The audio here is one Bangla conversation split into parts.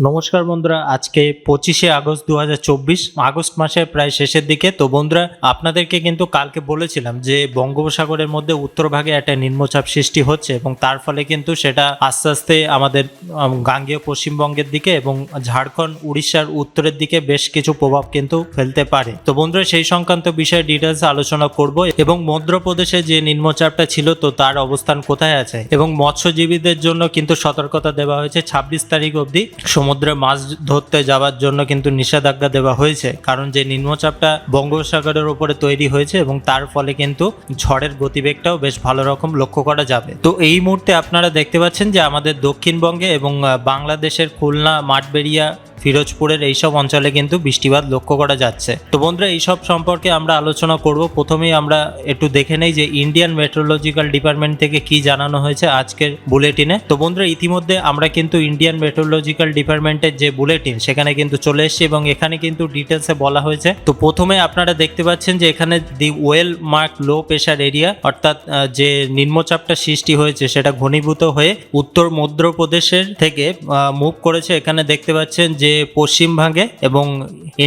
নমস্কার বন্ধুরা আজকে পঁচিশে আগস্ট দু হাজার চব্বিশ আগস্ট মাসের প্রায় শেষের দিকে। তো বন্ধুরা আপনাদেরকে কিন্তু কালকে বলেছিলাম যে বঙ্গোপসাগরের মধ্যে উত্তর ভাগে একটা নিম্নচাপ সৃষ্টি হচ্ছে এবং তার ফলে কিন্তু সেটা আস্তে আস্তে আমাদের আম, গাঙ্গেয় পশ্চিমবঙ্গের দিকে এবং ঝাড়খণ্ড উড়িষ্যার উত্তরের দিকে বেশ কিছু প্রভাব কিন্তু ফেলতে পারে। তো বন্ধুরা সেই সংক্রান্ত বিষয়ে ডিটেলস আলোচনা করব এবং মধ্যপ্রদেশে যে নিম্নচাপটা ছিল তো তার অবস্থান কোথায় আছে এবং মৎস্যজীবীদের জন্য কিন্তু সতর্কতা দেওয়া হয়েছে ছাব্বিশ তারিখ অবধি। সমুদ্রে মাছ ধরতে যাওয়ার জন্য কিন্তু নিষেধাজ্ঞা দেওয়া হয়েছে। কারণ যে নিম্নচাপটা বঙ্গোপসাগরের উপরে তৈরি হয়েছে এবং তার ফলে কিন্তু ঝড়ের গতিবেগটাও বেশ ভালো রকম লক্ষ্য করা যাবে। তো এই মুহূর্তে আপনারা দেখতে পাচ্ছেন যে আমাদের দক্ষিণবঙ্গে এবং বাংলাদেশের খুলনা, মাঠবেড়িয়া, ফিরোজপুরের এইসব অঞ্চলে কিন্তু বৃষ্টিপাত লক্ষ্য করা যাচ্ছে। তো বন্ধুরা, এইসব সম্পর্কে আমরা আলোচনা করব। প্রথমেই আমরা একটু দেখে নেই যে ইন্ডিয়ান মেট্রোলজিক্যাল ডিপার্টমেন্ট থেকে কি জানানো হয়েছে আজকের বুলেটিনে। তো বন্ধুরা, ইতিমধ্যে আমরা কিন্তু ইন্ডিয়ান মেট্রোলজিক্যাল ডিপার্টমেন্টের যে বুলেটিন সেখানে কিন্তু চলে এসেছি এবং এখানে কিন্তু ডিটেলসে বলা হয়েছে। তো প্রথমে আপনারা দেখতে পাচ্ছেন যে এখানে the well mark low pressure area অর্থাৎ যে নিম্নচাপটা সৃষ্টি হয়েছে, সেটা ঘনীভূত হয়ে উত্তর মধ্যপ্রদেশের থেকে মুভ করেছে। এখানে দেখতে পাচ্ছেন যে পশ্চিম ভাগে এবং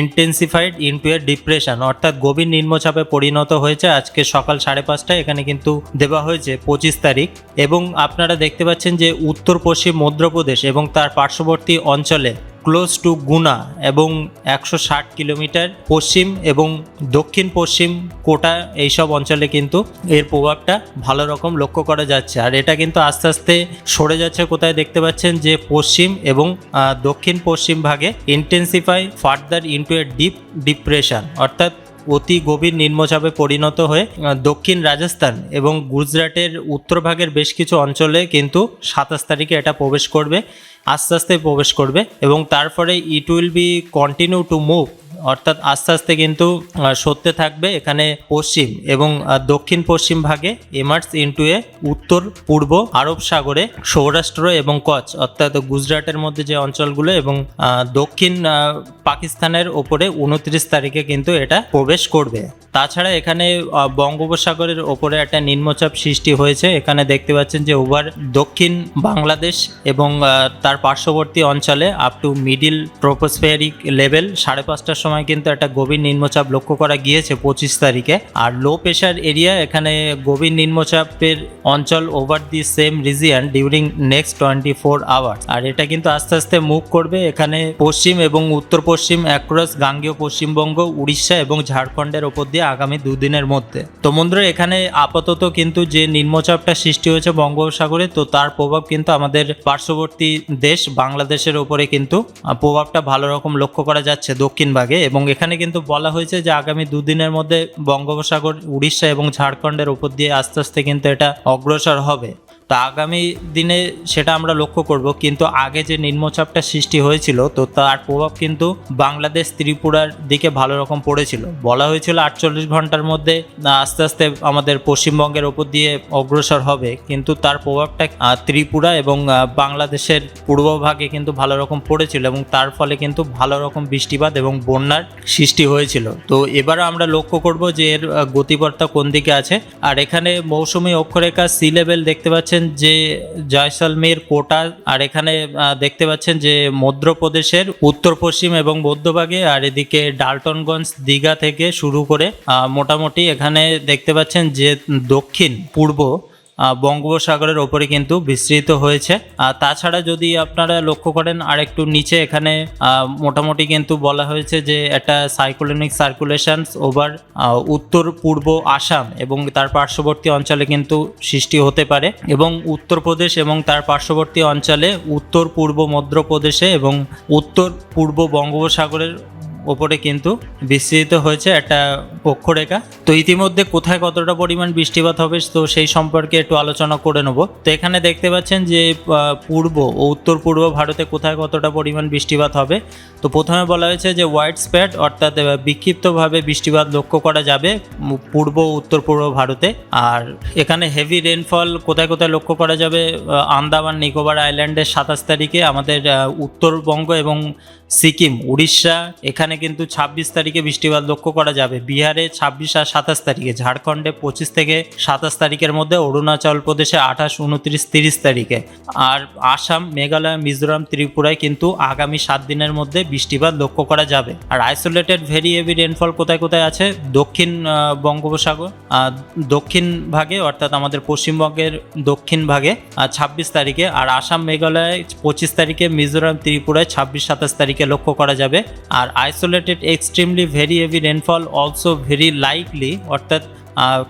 ইন্টেন্সিফাইড ইনটু ডিপ্রেশন অর্থাৎ গভীর নিম্নচাপে পরিণত হয়েছে। আজকে সকাল সাড়ে পাঁচটায় এখানে কিন্তু দেওয়া হয়েছে পঁচিশ তারিখ। এবং আপনারা দেখতে পাচ্ছেন যে উত্তর পশ্চিম মধ্যপ্রদেশ এবং তার পার্শ্ববর্তী অঞ্চলে ক্লোজ টু গুনা এবং একশো ষাট কিলোমিটার পশ্চিম এবং দক্ষিণ পশ্চিম কোটা এইসব অঞ্চলে কিন্তু এর প্রভাবটা ভালো রকম লক্ষ্য করা যাচ্ছে। আর এটা কিন্তু আস্তে আস্তে সরে যাচ্ছে কোথায় দেখতে পাচ্ছেন যে পশ্চিম এবং দক্ষিণ পশ্চিম ভাগে intensify further into a deep depression অর্থাৎ অতি গভীর নিম্নচাপে পরিণত হয়ে দক্ষিণ রাজস্থান এবং গুজরাটের উত্তরভাগের বেশ কিছু অঞ্চলে কিন্তু সাতাশ তারিখে এটা প্রবেশ করবে। আস্তে আস্তে প্রবেশ করবে এবং তারপরে it will be continue to move অর্থাৎ আস্তে আস্তে কিন্তু সরতে থাকবে এখানে পশ্চিম এবং দক্ষিণ পশ্চিম ভাগে এমার্স ইন্টু এ উত্তর, পূর্ব আরব সাগরে সৌরাষ্ট্র এবং কচ্ছ, অর্থাৎ গুজরাটের মধ্যে যে অঞ্চলগুলো এবং দক্ষিণ পাকিস্তানের ওপরে উনত্রিশ তারিখে কিন্তু এটা প্রবেশ করবে। তাছাড়া এখানে বঙ্গোপসাগরের ওপরে একটা নিম্নচাপ সৃষ্টি হয়েছে। এখানে দেখতে পাচ্ছেন যে ওভার দক্ষিণ বাংলাদেশ এবং তার পার্শ্ববর্তী অঞ্চলে up to middle tropospheric level সাড়ে পাঁচটার সময় কিন্তু একটা গভীর নিম্নচাপ লক্ষ্য করা গিয়েছে পঁচিশ তারিখে। আর লো প্রেশার এরিয়া এখানে গভীর নিম্নচাপের অঞ্চল over the same region during next twenty four hour আর এটা কিন্তু আস্তে আস্তে মুভ করবে এখানে পশ্চিম এবং উত্তর পশ্চিম অ্যাক্রস গাঙ্গেয়, পশ্চিমবঙ্গ, উড়িষ্যা এবং ঝাড়খণ্ডের ওপর দিয়ে আগামী দুদিনের মধ্যে। তো বন্ধুরা, এখানে আপাতত কিন্তু যে নিম্নচাপটা সৃষ্টি হয়েছে বঙ্গোপসাগরে, তো তার প্রভাব কিন্তু আমাদের পার্শ্ববর্তী দেশ বাংলাদেশের ওপরে কিন্তু প্রভাবটা ভালো রকম লক্ষ্য করা যাচ্ছে দক্ষিণ ভাগে। এবং এখানে কিন্তু বলা হয়েছে যে আগামী দুদিনের মধ্যে বঙ্গোপসাগর, উড়িষ্যা এবং ঝাড়খণ্ডের উপর দিয়ে আস্তে আস্তে কিন্তু এটা অগ্রসর হবে। তো আগামী দিনে সেটা আমরা লক্ষ্য করব। কিন্তু আগে যে নিম্নচাপটা সৃষ্টি হয়েছিল, তো তার প্রভাব কিন্তু বাংলাদেশ ত্রিপুরার দিকে ভালো রকম পড়েছিল। বলা হয়েছিল আটচল্লিশ ঘণ্টার মধ্যে আস্তে আস্তে আমাদের পশ্চিমবঙ্গের ওপর দিয়ে অগ্রসর হবে। কিন্তু তার প্রভাবটা ত্রিপুরা এবং বাংলাদেশের পূর্বভাগে কিন্তু ভালো রকম পড়েছিল এবং তার ফলে কিন্তু ভালো রকম বৃষ্টিপাত এবং বন্যার সৃষ্টি হয়েছিল। তো এবার আমরা লক্ষ্য করব যে এর গতিপথটা কোন দিকে আছে। আর এখানে মৌসুমী অক্ষরেখা সি লেভেল দেখতে পাচ্ছেন যে জয়সলমের কোটা, আর এখানে দেখতে পাচ্ছেন যে মধ্যপ্রদেশের উত্তর পশ্চিম এবং মধ্যভাগে, আর এদিকে ডালটনগঞ্জ দীঘা থেকে শুরু করে মোটামুটি এখানে দেখতে পাচ্ছেন যে দক্ষিণ পূর্ব বঙ্গোপসাগরের ওপরে কিন্তু বিস্তৃত হয়েছে। আর তাছাড়া যদি আপনারা লক্ষ্য করেন আর একটু নিচে এখানে মোটামুটি কিন্তু বলা হয়েছে যে একটা সাইক্লোনিক সার্কুলেশন ওভার উত্তর পূর্ব আসাম এবং তার পার্শ্ববর্তী অঞ্চলে কিন্তু সৃষ্টি হতে পারে এবং উত্তরপ্রদেশ এবং তার পার্শ্ববর্তী অঞ্চলে উত্তর পূর্ব মধ্যপ্রদেশে এবং উত্তর পূর্ব বঙ্গোপসাগরের ওপরে কিন্তু বিস্তৃত হয়েছে একটা অক্ষরেখা তো ইতিমধ্যে কোথায় কতটা পরিমাণ বৃষ্টিপাত হবে তো সেই সম্পর্কে একটু আলোচনা করে নেব। তো এখানে দেখতে পাচ্ছেন যে পূর্ব ও উত্তর পূর্ব ভারতে কোথায় কতটা পরিমাণ বৃষ্টিপাত হবে। তো প্রথমে বলা হয়েছে যে হোয়াইট স্প্যাড অর্থাৎ বিক্ষিপ্তভাবে বৃষ্টিপাত লক্ষ্য করা যাবে পূর্ব উত্তর পূর্ব ভারতে। আর এখানে হেভি রেনফল কোথায় কোথায় লক্ষ্য করা যাবে? আন্দামান নিকোবর আইল্যান্ডের সাতাশ তারিখে আমাদের উত্তরবঙ্গ এবং সিকিম, উড়িষ্যা, এখানে কিন্তু ছাব্বিশ তারিখে বৃষ্টিপাত লক্ষ্য করা যাবে। বিহারে ছাব্বিশ আর সাতাশ তারিখে, ঝাড়খণ্ডে পঁচিশ থেকে সাতাশ তারিখের মধ্যে, অরুণাচল প্রদেশে আঠাশ, উনত্রিশ, তিরিশ তারিখে। আর আসাম, মেঘালয়, মিজোরাম, ত্রিপুরায় কিন্তু আগামী সাত দিনের মধ্যে বৃষ্টিপাত লক্ষ্য করা যাবে। আর আইসোলেটেড ভেরি হেভি রেনফল কোথায় কোথায় আছে? দক্ষিণ বঙ্গোপসাগর দক্ষিণ ভাগে, অর্থাৎ আমাদের পশ্চিমবঙ্গের দক্ষিণ ভাগে ছাব্বিশ তারিখে। আর আসাম, মেঘালয়, পঁচিশ তারিখে, মিজোরাম, ত্রিপুরায় ছাব্বিশ, সাতাশ তারিখে লক্ষ্য করা যাবে। আর isolated extremely very heavy rainfall also very likely অর্থাৎ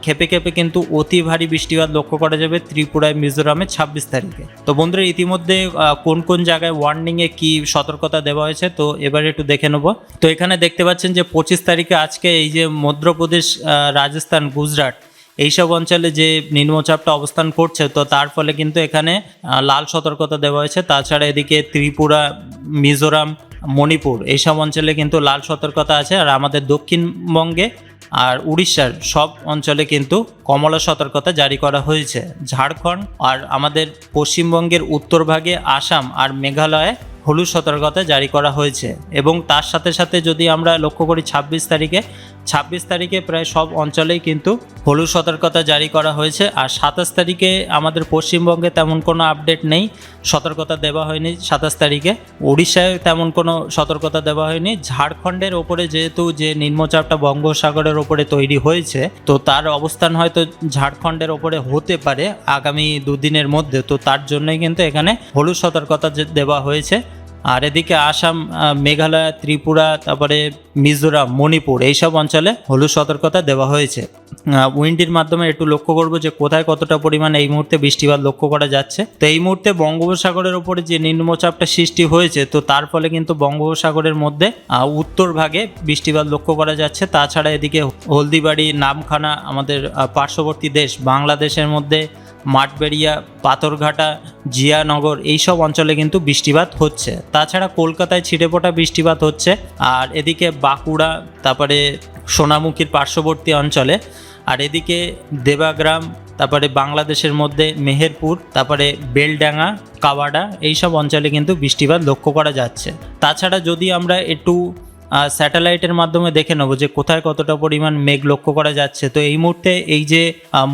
খেপে খেপে কিন্তু অতি ভারী বৃষ্টিপাত লক্ষ্য করা যাবে ত্রিপুরায় মিজোরামে ছাব্বিশ তারিখে। তো বন্ধুরা, ইতিমধ্যে কোন কোন জায়গায় ওয়ার্নিংয়ে কি সতর্কতা দেওয়া হয়েছে, তো এবারে একটু দেখে নেব। তো এখানে দেখতে পাচ্ছেন যে পঁচিশ তারিখে আজকে এই যে মধ্যপ্রদেশ রাজস্থান, গুজরাট, এইসব অঞ্চলে যে নিম্নচাপটা অবস্থান করছে, তো তার ফলে কিন্তু এখানে লাল সতর্কতা দেওয়া হয়েছে। তাছাড়া এদিকে ত্রিপুরা, মিজোরাম মণিপুর। এইসব অঞ্চলে কিন্তু লাল সতর্কতা আছে আর আমাদের দক্ষিণবঙ্গে আর উড়িষ্যার সব অঞ্চলে কিন্তু কমলা সতর্কতা জারি করা হয়েছে। ঝাড়খণ্ড আর আমাদের পশ্চিমবঙ্গের উত্তরভাগে আসাম আর মেঘালয়ে হলুদ সতর্কতা জারি করা হয়েছে। এবং তার সাথে সাথে যদি আমরা লক্ষ্য করি, ছাব্বিশ তারিখে ছাব্বিশ তারিখে প্রায় সব অঞ্চলেই কিন্তু হলুদ সতর্কতা জারি করা হয়েছে। আর সাতাশ তারিখে আমাদের পশ্চিমবঙ্গে তেমন কোনো আপডেট নেই, সতর্কতা দেওয়া হয়নি সাতাশ তারিখে। উড়িষ্যায় তেমন কোনো সতর্কতা দেওয়া হয়নি। ঝাড়খণ্ডের ওপরে যেহেতু যে নিম্নচাপটা বঙ্গোসাগরের ওপরে তৈরি হয়েছে, তো তার অবস্থান হয়তো ঝাড়খণ্ডের ওপরে হতে পারে আগামী দুদিনের মধ্যে। তো তার জন্যই কিন্তু এখানে হলুদ সতর্কতা দেওয়া হয়েছে। আর এদিকে আসাম মেঘালয়, ত্রিপুরা, তারপরে মিজোরাম, মণিপুর এইসব অঞ্চলে হলুদ সতর্কতা দেওয়া হয়েছে। উইন্ডির মাধ্যমে একটু লক্ষ্য করব যে কোথায় কতটা পরিমাণ এই মুহূর্তে বৃষ্টিপাত লক্ষ্য করা যাচ্ছে। তো এই মুহূর্তে বঙ্গোপসাগরের উপরে যে নিম্নচাপটা সৃষ্টি হয়েছে, তো তার ফলে কিন্তু বঙ্গোপসাগরের মধ্যে উত্তর ভাগে বৃষ্টিপাত লক্ষ্য করা যাচ্ছে। তাছাড়া এদিকে হলদিবাড়ি, নামখানা আমাদের পার্শ্ববর্তী দেশ, বাংলাদেশের মধ্যে মাঠবেড়িয়া, পাথরঘাটা, জিয়ানগর এইসব অঞ্চলে কিন্তু বৃষ্টিপাত হচ্ছে। তাছাড়া কলকাতায় ছিটেপোটা বৃষ্টিপাত হচ্ছে আর এদিকে বাঁকুড়া, তারপরে সোনামুখীর পার্শ্ববর্তী অঞ্চলে আর এদিকে দেবাগ্রাম, তারপরে বাংলাদেশের মধ্যে মেহেরপুর, তারপরে বেলডাঙ্গা, কাওয়াডা এইসব অঞ্চলে কিন্তু বৃষ্টিপাত লক্ষ্য করা যাচ্ছে। তাছাড়া যদি আমরা একটু স্যাটেলাইটের মাধ্যমে দেখে নেব যে কোথায় কতটা পরিমাণ মেঘ লক্ষ্য করা যাচ্ছে। তো এই মুহূর্তে এই যে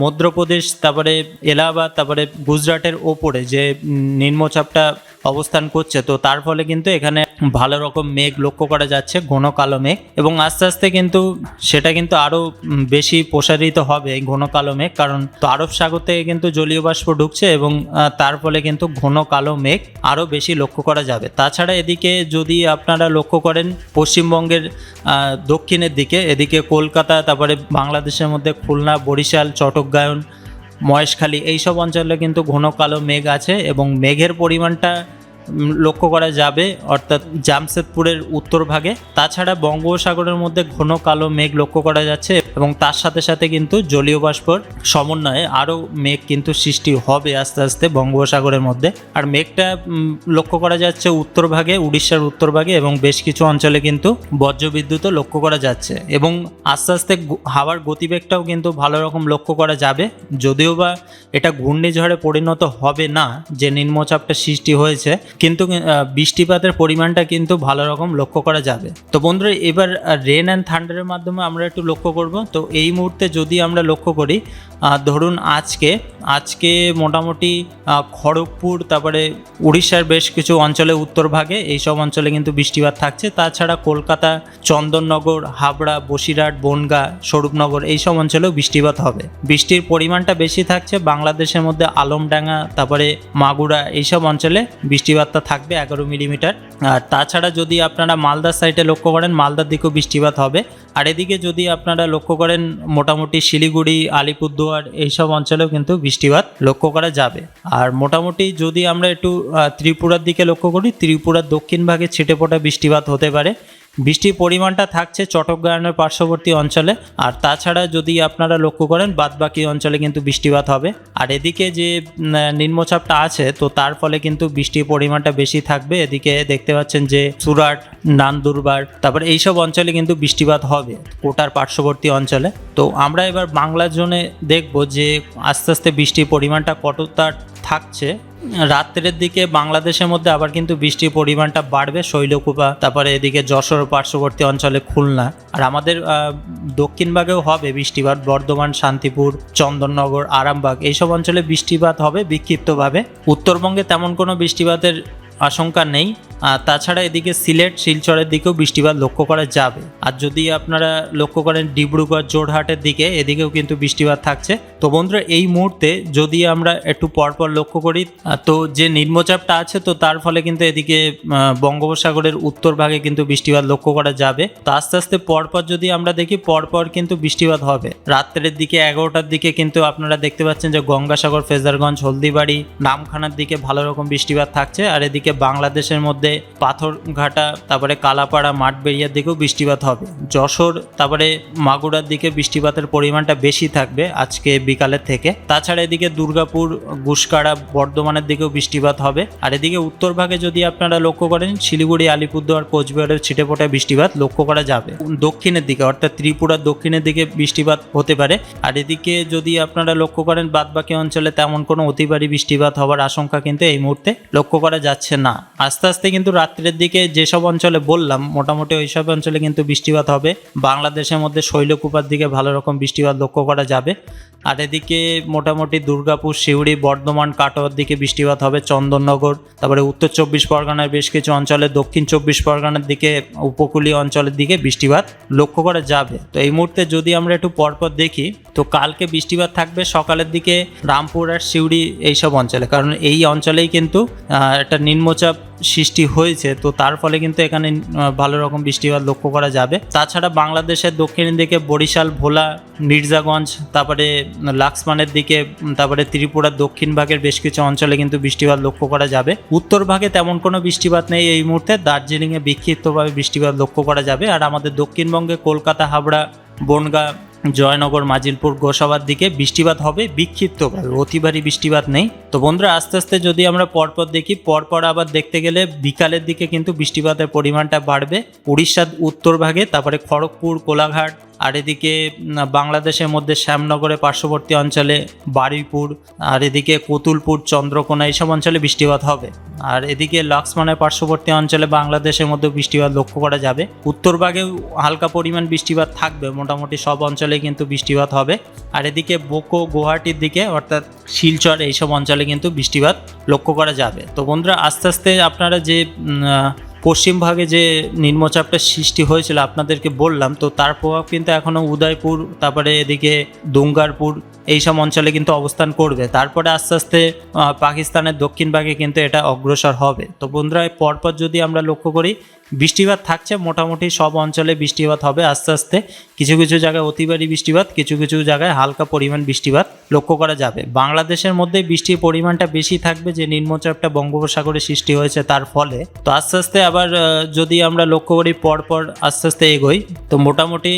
মধ্যপ্রদেশ, তারপরে এলাহাবাদ, তারপরে গুজরাটের ওপরে যে নিম্নচাপটা অবস্থান করছে। তো তার ফলে কিন্তু এখানে ভালো রকম মেঘ লক্ষ্য করা যাচ্ছে, ঘন কালো মেঘ। এবং আস্তে আস্তে কিন্তু সেটা কিন্তু আরও বেশি প্রসারিত হবে ঘন কালো মেঘ। কারণ তো আরব সাগর থেকে কিন্তু জলীয় বাষ্প ঢুকছে এবং তার ফলে কিন্তু ঘন কালো মেঘ আরও বেশি লক্ষ্য করা যাবে। তাছাড়া এদিকে যদি আপনারা লক্ষ্য করেন, পশ্চিমবঙ্গের দক্ষিণের দিকে, এদিকে কলকাতা, তারপরে বাংলাদেশের মধ্যে খুলনা, বরিশাল চট্টগ্রাম মহেশখালী। এইসব অঞ্চলে কিন্তু ঘন কালো মেঘ আছে এবং মেঘের পরিমাণটা লক্ষ্য করা যাবে, অর্থাৎ জামশেদপুরের উত্তর ভাগে। তাছাড়া বঙ্গোপসাগরের মধ্যে ঘন কালো মেঘ লক্ষ্য করা যাচ্ছে এবং তার সাথে সাথে কিন্তু জলীয় বাষ্পর সমন্বয়ে আরও মেঘ কিন্তু সৃষ্টি হবে আস্তে আস্তে বঙ্গোপসাগরের মধ্যে। আর মেঘটা লক্ষ্য করা যাচ্ছে উত্তর ভাগে, উড়িষ্যার উত্তর ভাগে এবং বেশ কিছু অঞ্চলে কিন্তু বজ্রবিদ্যুৎও লক্ষ্য করা যাচ্ছে। এবং আস্তে আস্তে হাওয়ার গতিবেগটাও কিন্তু ভালো রকম লক্ষ্য করা যাবে। যদিও বা এটা ঘূর্ণিঝড়ে পরিণত হবে না, যে নিম্নচাপটা সৃষ্টি হয়েছে কিন্তু বৃষ্টিপাতের পরিমাণটা কিন্তু ভালো রকম লক্ষ্য করা যাবে। তো বন্ধুরা, এবার রেন অ্যান্ড থান্ডারের মাধ্যমে আমরা একটু লক্ষ্য করব। তো এই মুহূর্তে যদি আমরা লক্ষ্য করি ধরুন আজকে আজকে মোটামুটি খড়গপুর, তারপরে উড়িষ্যার বেশ কিছু অঞ্চলে উত্তর ভাগে এইসব অঞ্চলে কিন্তু বৃষ্টিপাত থাকছে। তাছাড়া কলকাতা, চন্দননগর, হাবড়া, বসিরহাট, বনগা, স্বরূপনগর এইসব অঞ্চলেও বৃষ্টিপাত হবে। বৃষ্টির পরিমাণটা বেশি থাকছে বাংলাদেশের মধ্যে আলমডাঙ্গা, তারপরে মাগুরা এইসব অঞ্চলে বৃষ্টিপাতটা থাকবে এগারো মিলিমিটার। আর তাছাড়া যদি আপনারা মালদার সাইডে লক্ষ্য করেন, মালদার দিকেও বৃষ্টিপাত হবে। আর এদিকে যদি আপনারা লক্ষ্য করেন, মোটামুটি শিলিগুড়ি, আলিপুরদুয়ার এইসব অঞ্চলেও কিন্তু বৃষ্টিপাত লক্ষ্য করা যাবে। আর মোটামুটি যদি আমরা একটু ত্রিপুরার দিকে লক্ষ্য করি, ত্রিপুরার দক্ষিণ ভাগে ছিটে ফোটা বৃষ্টিপাত হতে পারে। বৃষ্টির পরিমাণটা থাকছে চট্টগ্রামের পার্শ্ববর্তী অঞ্চলে। আর তাছাড়া যদি আপনারা লক্ষ্য করেন, বাদবাকি অঞ্চলে কিন্তু বৃষ্টিপাত হবে। আর এদিকে যে নিম্নচাপটা আছে, তো তার ফলে কিন্তু বৃষ্টির পরিমাণটা বেশি থাকবে। এদিকে দেখতে পাচ্ছেন যে, সুরাট, নান্দুরবার, তারপরে এইসব অঞ্চলে কিন্তু বৃষ্টিপাত হবে, কোটার পার্শ্ববর্তী অঞ্চলে। তো আমরা এবার বাংলা জোনে দেখব যে, আস্তে আস্তে বৃষ্টির পরিমাণটা কতটা থাকছে। রাত্রের দিকে বাংলাদেশের মধ্যে আবার কিন্তু বৃষ্টির পরিমাণটা বাড়বে শৈলকুপা তারপরে এদিকে যশোর পার্শ্ববর্তী অঞ্চলে খুলনা। আর আমাদের আহ, দক্ষিণ ভাগেও হবে বৃষ্টিপাত বর্ধমান শান্তিপুর চন্দননগর আরামবাগ এইসব অঞ্চলে বৃষ্টিপাত হবে বিক্ষিপ্তভাবে। উত্তরবঙ্গে তেমন কোনো বৃষ্টিপাতের আশঙ্কা নেই। আর তাছাড়া এদিকে সিলেট, শিলচরের দিকেও বৃষ্টিপাত লক্ষ্য করা যাবে। আর যদি আপনারা লক্ষ্য করেন ডিব্রুগড়, জোরহাটের দিকে, এদিকেও কিন্তু বৃষ্টিপাত থাকছে। তো বন্ধুরা, এই মুহূর্তে যদি আমরা একটু পরপর লক্ষ্য করি তো যে নিম্নচাপটা আছে, তো তার ফলে কিন্তু এদিকে বঙ্গোপসাগরের উত্তর ভাগে কিন্তু বৃষ্টিপাত লক্ষ্য করা যাবে। তো আস্তে আস্তে পরপর যদি আমরা দেখি, পরপর কিন্তু বৃষ্টিপাত হবে। রাত্রের দিকে এগারোটার দিকে কিন্তু আপনারা দেখতে পাচ্ছেন যে গঙ্গাসাগর, ফেজারগঞ্জ, হলদিবাড়ি, নামখানার দিকে ভালো রকম বৃষ্টিপাত থাকছে। আর এদিকে বাংলাদেশের মধ্যে পাথরঘাটা, তারপরে কালাপাড়া মাঠবেড়িয়ার দিকেও বৃষ্টিপাত হবে। যশোর, তারপরে মাগুরার দিকে বৃষ্টিপাতের পরিমাণটা বেশি থাকবে আজকে বিকালের থেকে। তাছাড়া এদিকে দুর্গাপুর গুসকাড়া বর্ধমানের দিকেও বৃষ্টিপাত হবে। আর এদিকে উত্তর ভাগে যদি আপনারা লক্ষ্য করেন, শিলিগুড়ি, আলিপুরদুয়ার, কোচবিহারের ছিটেফোঁটা বৃষ্টিপাত লক্ষ্য করা যাবে। দক্ষিণের দিকে, অর্থাৎ ত্রিপুরার দক্ষিণের দিকে বৃষ্টিপাত হতে পারে। আর এদিকে যদি আপনারা লক্ষ্য করেন, বাদবাকি অঞ্চলে তেমন কোনো অতিবারী বৃষ্টিপাত হওয়ার আশঙ্কা কিন্তু এই মুহূর্তে লক্ষ্য করা যাচ্ছে না। আস্তে আস্তে কিন্তু রাত্রের দিকে যেসব অঞ্চলে বললাম, মোটামুটি ওই সব অঞ্চলে কিন্তু বৃষ্টিপাত হবে। বাংলাদেশের মধ্যে শৈলকুপার দিকে ভালো রকম বৃষ্টিপাত লক্ষ্য করা যাবে। আর এদিকে মোটামুটি দুর্গাপুর, সিউড়ি, বর্ধমান, কাটোয়ার দিকে বৃষ্টিপাত হবে, চন্দননগর, তারপরে উত্তর চব্বিশ পরগনার বেশ কিছু অঞ্চলে, দক্ষিণ চব্বিশ পরগনার দিকে, উপকূলীয় অঞ্চলের দিকে বৃষ্টিপাত লক্ষ্য করা যাবে। তো এই মুহূর্তে যদি আমরা একটু পরপর দেখি, তো কালকে বৃষ্টিপাত থাকবে সকালের দিকে রামপুর আর সিউড়ি এইসব অঞ্চলে, কারণ এই অঞ্চলেই কিন্তু একটা নিম্নচাপ সৃষ্টি হয়েছে, তো তার ফলে কিন্তু এখানে ভালো রকম বৃষ্টিপাত লক্ষ্য করা যাবে। তাছাড়া বাংলাদেশের দক্ষিণের দিকে বরিশাল, ভোলা, মির্জাগঞ্জ, তারপরে লাক্সমানের দিকে তারপরে ত্রিপুরার দক্ষিণ ভাগের বেশ কিছু অঞ্চলে কিন্তু বৃষ্টিপাত লক্ষ্য করা যাবে। উত্তর ভাগে তেমন কোনো বৃষ্টিপাত নেই এই মুহূর্তে, দার্জিলিংয়ে বিক্ষিপ্তভাবে বৃষ্টিপাত লক্ষ্য করা যাবে। আর আমাদের দক্ষিণবঙ্গে কলকাতা হাবড়া বনগাঁ জয়নগর, মাজিলপুর, গোসাবার দিকে বৃষ্টিপাত হবে, বিক্ষিপ্তভাবে। অতি ভারী বৃষ্টিপাত নেই। তো বন্ধুরা, আস্তে আস্তে যদি আমরা পরপর দেখি, পরপর আবার দেখতে গেলে বিকালের দিকে কিন্তু বৃষ্টিপাতের পরিমাণটা বাড়বে। উড়িষ্যার উত্তর ভাগে, তারপরে খড়গপুর, কোলাঘাট আর এদিকে বাংলাদেশের মধ্যে শ্যামনগরের পার্শ্ববর্তী অঞ্চলে বারুইপুর, আর এদিকে কতুলপুর, চন্দ্রকোনা এইসব অঞ্চলে বৃষ্টিপাত হবে। আর এদিকে লক্সমানের পার্শ্ববর্তী অঞ্চলে বাংলাদেশের মধ্যে বৃষ্টিপাত লক্ষ্য করা যাবে। উত্তরভাগেও হালকা পরিমাণ বৃষ্টিপাত থাকবে, মোটামুটি সব অঞ্চলে কিন্তু বৃষ্টিপাত হবে। আর এদিকে বোকো, গুয়াহাটির দিকে, অর্থাৎ শিলচর এইসব অঞ্চলে কিন্তু বৃষ্টিপাত লক্ষ্য করা যাবে। তো বন্ধুরা, আস্তে আস্তে আপনারা যে উম, আহ, পশ্চিম ভাগে যে নিম্নচাপটা সৃষ্টি হয়েছিল আপনাদেরকে বললাম তো তার প্রভাব কিন্তু এখনও উদয়পুর তারপরে এদিকে দুঙ্গারপুর এইসব অঞ্চলে কিন্তু অবস্থান করবে। তারপরে আস্তে আস্তে পাকিস্তানের দক্ষিণ ভাগে কিন্তু এটা অগ্রসর হবে। তো বন্ধুরা পরপর যদি আমরা লক্ষ্য করি বৃষ্টিপাত থাকছে, মোটামুটি সব অঞ্চলে বৃষ্টিপাত হবে আস্তে আস্তে। কিছু কিছু জায়গায় অতিবারী বৃষ্টিপাত, কিছু কিছু জায়গায় হালকা পরিমাণ বৃষ্টিপাত লক্ষ্য করা যাবে। বাংলাদেশের মধ্যে বৃষ্টির পরিমাণটা বেশি থাকবে যে নিম্নচাপটা বঙ্গোপসাগরে সৃষ্টি হয়েছে তার ফলে। তো আস্তে আস্তে আবার যদি আমরা লক্ষ্য করি পরপর আস্তে আস্তে এগোই, তো মোটামুটি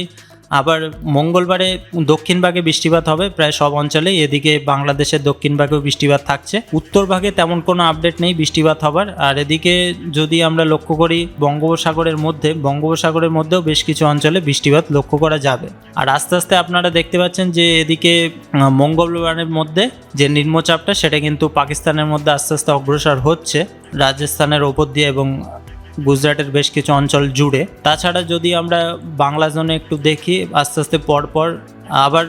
আবার মঙ্গলবারে দক্ষিণ ভাগে বৃষ্টিপাত হবে, প্রায় সব অঞ্চলেই। এদিকে বাংলাদেশের দক্ষিণ ভাগেও বৃষ্টিপাত থাকছে। উত্তর ভাগে তেমন কোনো আপডেট নেই বৃষ্টিপাত হবার। আর এদিকে যদি আমরা লক্ষ্য করি, বঙ্গোপসাগরের মধ্যে, বঙ্গোপসাগরের মধ্যেও বেশ কিছু অঞ্চলে বৃষ্টিপাত লক্ষ্য করা যাবে। আর আস্তে আস্তে আপনারা দেখতে পাচ্ছেন যে এদিকে মঙ্গলবারের মধ্যে যে নিম্নচাপটা, সেটা কিন্তু পাকিস্তানের মধ্যে আস্তে আস্তে অগ্রসর হচ্ছে। রাজস্থানের ওপর দিয়ে এবং গুজরাটের বেশ কিছু অঞ্চল জুড়ে। তাছাড়া যদি আমরা বাংলা জোনে একটু দেখি, আস্তে আস্তে পরপর আবার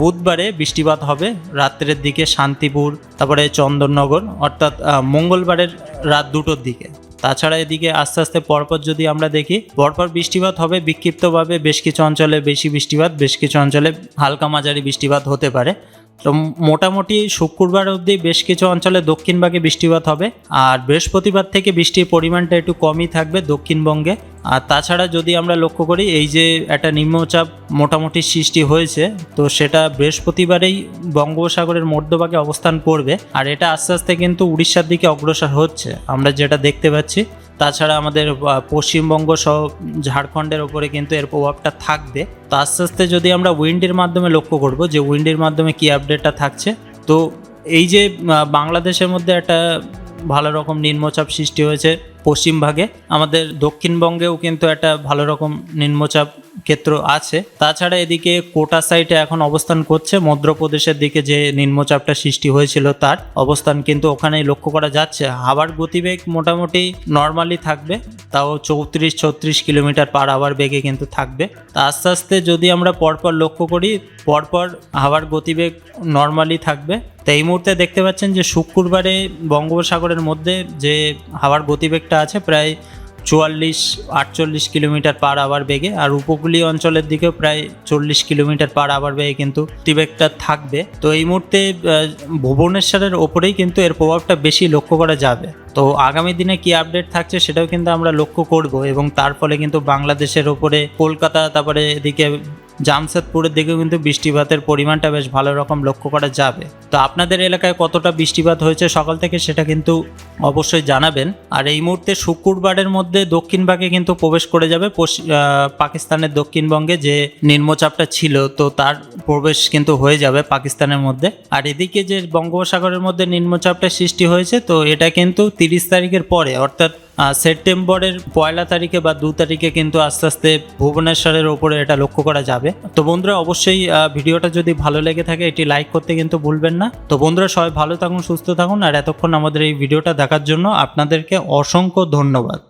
বুধবারে বৃষ্টিপাত হবে, রাত্রের দিকে শান্তিপুর, তারপরে চন্দননগর, অর্থাৎ মঙ্গলবারের রাত দুটোর দিকে। তাছাড়া এদিকে আস্তে আস্তে পরপর যদি আমরা দেখি পরপর বৃষ্টিপাত হবে, বিক্ষিপ্তভাবে বেশ কিছু অঞ্চলে বেশি বৃষ্টিপাত, বেশ কিছু অঞ্চলে হালকা মাঝারি বৃষ্টিপাত হতে পারে। তো মোটামুটি শুক্রবার অবধি বেশ কিছু অঞ্চলে দক্ষিণভাগে বৃষ্টিপাত হবে, আর বৃহস্পতিবার থেকে বৃষ্টির পরিমাণটা একটু কমই থাকবে দক্ষিণবঙ্গে। আর তাছাড়া যদি আমরা লক্ষ্য করি, এই যে একটা নিম্নচাপ মোটামুটি সৃষ্টি হয়েছে, তো সেটা বৃহস্পতিবারেই বঙ্গোপসাগরের মধ্যভাগে অবস্থান করবে, আর এটা আস্তে আস্তে কিন্তু উড়িষ্যার দিকে অগ্রসর হচ্ছে। আমরা যেটা দেখতে পাচ্ছি তাছাড়া আমাদের পশ্চিমবঙ্গ সহ ঝাড়খণ্ডের ওপরে কিন্তু এর প্রভাবটা থাকবে। তো আস্তে আস্তে যদি আমরা উইন্ডের মাধ্যমে লক্ষ্য করব যে উইন্ডের মাধ্যমে কি আপডেটটা থাকছে, তো এই যে বাংলাদেশের মধ্যে একটা ভালো রকম নিম্নচাপ সৃষ্টি হয়েছে পশ্চিমভাগে আমাদের দক্ষিণবঙ্গেও কিন্তু একটা ভালো রকম নিম্নচাপ ক্ষেত্র আছে। তাছাড়া এদিকে কোটা সাইটে এখন অবস্থান করছে। মধ্যপ্রদেশের দিকে যে নিম্নচাপটা সৃষ্টি হয়েছিল তার অবস্থান কিন্তু ওখানেই লক্ষ্য করা যাচ্ছে। হাওয়ার গতিবেগ মোটামুটি নর্মালি থাকবে। তাও চৌত্রিশ, ছত্রিশ কিলোমিটার পার আওয়ার বেগে কিন্তু থাকবে। তা আস্তে আস্তে যদি আমরা পরপর লক্ষ্য করি, পরপর হাওয়ার গতিবেগ নর্মালি থাকবে। তো এই মুহূর্তে দেখতে পাচ্ছেন যে শুক্রবারে বঙ্গোপসাগরের মধ্যে যে হাওয়ার গতিবেগটা আছে প্রায় চুয়াল্লিশ, আটচল্লিশ কিলোমিটার পার আওয়ার বেগে, আর উপকূলীয় অঞ্চলের দিকেও প্রায় চল্লিশ কিলোমিটার পার আওয়ার বেগে কিন্তু গতিবেগটা থাকবে। তো এই মুহূর্তে ভুবনেশ্বরের ওপরেই কিন্তু এর প্রভাবটা বেশি লক্ষ্য করা যাবে। তো আগামী দিনে কি আপডেট থাকছে সেটাও কিন্তু আমরা লক্ষ্য করব এবং তার ফলে কিন্তু বাংলাদেশের ওপরে কলকাতা, তারপরে এদিকে জামশেদপুরের দিকেও কিন্তু বৃষ্টিপাতের পরিমাণটা বেশ ভালো রকম লক্ষ্য করা যাবে। তো আপনাদের এলাকায় কতটা বৃষ্টিপাত হয়েছে সকাল থেকে সেটা কিন্তু অবশ্যই জানাবেন। আর এই মুহূর্তে শুক্রবারের মধ্যে দক্ষিণ ভাগে কিন্তু প্রবেশ করে যাবে পাকিস্তানের দক্ষিণবঙ্গে যে নিম্নচাপটা ছিল, তো তার প্রবেশ কিন্তু হয়ে যাবে পাকিস্তানের মধ্যে। আর এদিকে যে বঙ্গোপসাগরের মধ্যে নিম্নচাপটা সৃষ্টি হয়েছে, তো এটা কিন্তু তিরিশ তারিখের পরে, অর্থাৎ সেপ্টেম্বরের পয়লা তারিখে বা দু তারিখে কিন্তু আস্তে আস্তে ভুবনেশ্বরের ওপরে এটা লক্ষ্য করা যাবে। তো বন্ধুরা, অবশ্যই ভিডিওটা যদি ভালো লেগে থাকে, এটি লাইক করতে কিন্তু ভুলবেন না। তো বন্ধুরা, সবাই ভালো থাকুন, সুস্থ থাকুন, আর এতক্ষণ আমাদের এই ভিডিওটা দেখার জন্য আপনাদেরকে অসংখ্য ধন্যবাদ।